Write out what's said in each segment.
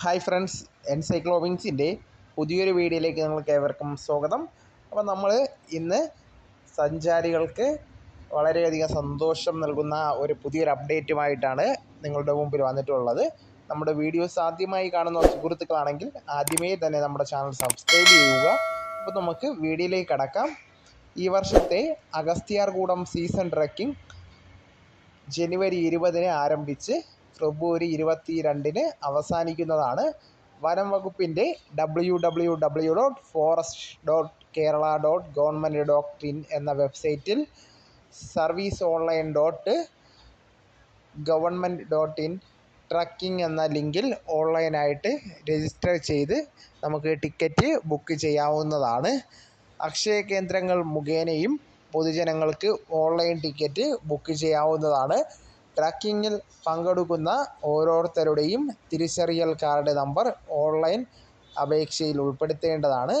Hi friends എൻസൈക്ലോവിങ്സിന്റെ പുതിയൊരു വീഡിയോയിലേക്ക് നിങ്ങൾക്ക് ഏവർക്കും സ്വാഗതം. അപ്പോൾ നമ്മൾ ഇന്ന് സഞ്ചാരികൾക്ക് വളരെയധികം സന്തോഷം നൽകുന്ന ഒരു പുതിയൊരു അപ്ഡേറ്റുമായിട്ടാണ് നിങ്ങളുടെ മുമ്പിൽ വന്നിട്ടുള്ളത്. നമ്മുടെ വീഡിയോസ് ആദ്യമായി കാണുന്ന സുഹൃത്തുക്കളാണെങ്കിൽ ആദ്യമേ തന്നെ നമ്മുടെ ചാനൽ സബ്സ്ക്രൈബ് ചെയ്യുക. അപ്പോൾ നമുക്ക് വീഡിയോയിലേക്ക് കടക്കാം. ഈ വർഷത്തെ അഗസ്ത്യാർകൂടം സീസൺ ട്രക്കിംഗ് ജനുവരി ഇരുപതിന് ആരംഭിച്ച് ഫെബ്രുവരി ഇരുപത്തി രണ്ടിന് അവസാനിക്കുന്നതാണ്. വനം വകുപ്പിന്റെ W W W dot forest dot Kerala dot government dot in എന്ന വെബ്സൈറ്റിൽ service online dot government dot in trekking എന്ന ലിങ്കിൽ ഓൺലൈനായിട്ട് രജിസ്റ്റർ ചെയ്ത് നമുക്ക് ടിക്കറ്റ് ബുക്ക് ചെയ്യാവുന്നതാണ്. അക്ഷയ കേന്ദ്രങ്ങൾ മുഖേനയും പൊതുജനങ്ങൾക്ക് ഓൺലൈൻ ടിക്കറ്റ് ബുക്ക് ചെയ്യാവുന്നതാണ്. ട്രക്കിങ്ങിൽ പങ്കെടുക്കുന്ന ഓരോരുത്തരുടെയും തിരിച്ചറിയൽ കാർഡ് നമ്പർ ഓൺലൈൻ അപേക്ഷയിൽ ഉൾപ്പെടുത്തേണ്ടതാണ്.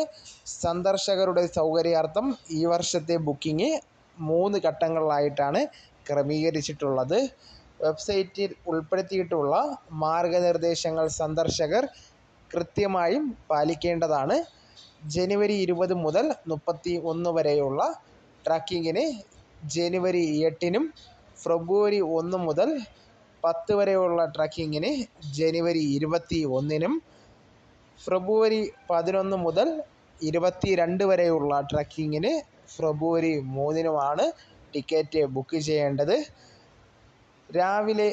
സന്ദർശകരുടെ സൗകര്യാർത്ഥം ഈ വർഷത്തെ ബുക്കിംഗ് മൂന്ന് ഘട്ടങ്ങളിലായിട്ടാണ് ക്രമീകരിച്ചിട്ടുള്ളത്. വെബ്സൈറ്റിൽ ഉൾപ്പെടുത്തിയിട്ടുള്ള മാർഗനിർദ്ദേശങ്ങൾ സന്ദർശകർ കൃത്യമായും പാലിക്കേണ്ടതാണ്. ജനുവരി ഇരുപത് മുതൽ മുപ്പത്തി ഒന്ന് വരെയുള്ള ട്രക്കിങ്ങിന് ജനുവരി എട്ടിനും ഫെബ്രുവരി ഒന്ന് മുതൽ പത്ത് വരെയുള്ള ട്രക്കിങ്ങിന് ജനുവരി ഇരുപത്തി ഒന്നിനും ഫെബ്രുവരി പതിനൊന്ന് മുതൽ ഇരുപത്തി രണ്ട് വരെയുള്ള ട്രക്കിങ്ങിന് ഫെബ്രുവരി മൂന്നിനുമാണ് ടിക്കറ്റ് ബുക്ക് ചെയ്യേണ്ടത്. രാവിലെ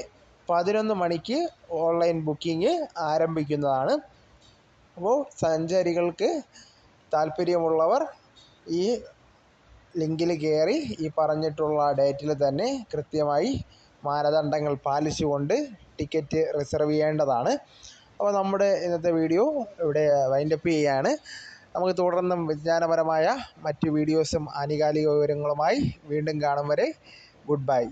പതിനൊന്ന് മണിക്ക് ഓൺലൈൻ ബുക്കിംഗ് ആരംഭിക്കുന്നതാണ്. അപ്പോൾ സഞ്ചാരികൾക്ക് താല്പര്യമുള്ളവർ ഈ ലിങ്കിൽ കയറി ഈ പറഞ്ഞിട്ടുള്ള ഡേറ്റിൽ തന്നെ കൃത്യമായി മാനദണ്ഡങ്ങൾ പാലിച്ചുകൊണ്ട് ടിക്കറ്റ് റിസർവ് ചെയ്യേണ്ടതാണ്. അപ്പോൾ നമ്മുടെ ഇന്നത്തെ വീഡിയോ ഇവിടെ വൈൻഡപ്പ് ചെയ്യുകയാണ് നമുക്ക് തുടർന്നും വിജ്ഞാനപരമായ മറ്റ് വീഡിയോസും ആനുകാലിക വിവരങ്ങളുമായി വീണ്ടും കാണും വരെ. Good bye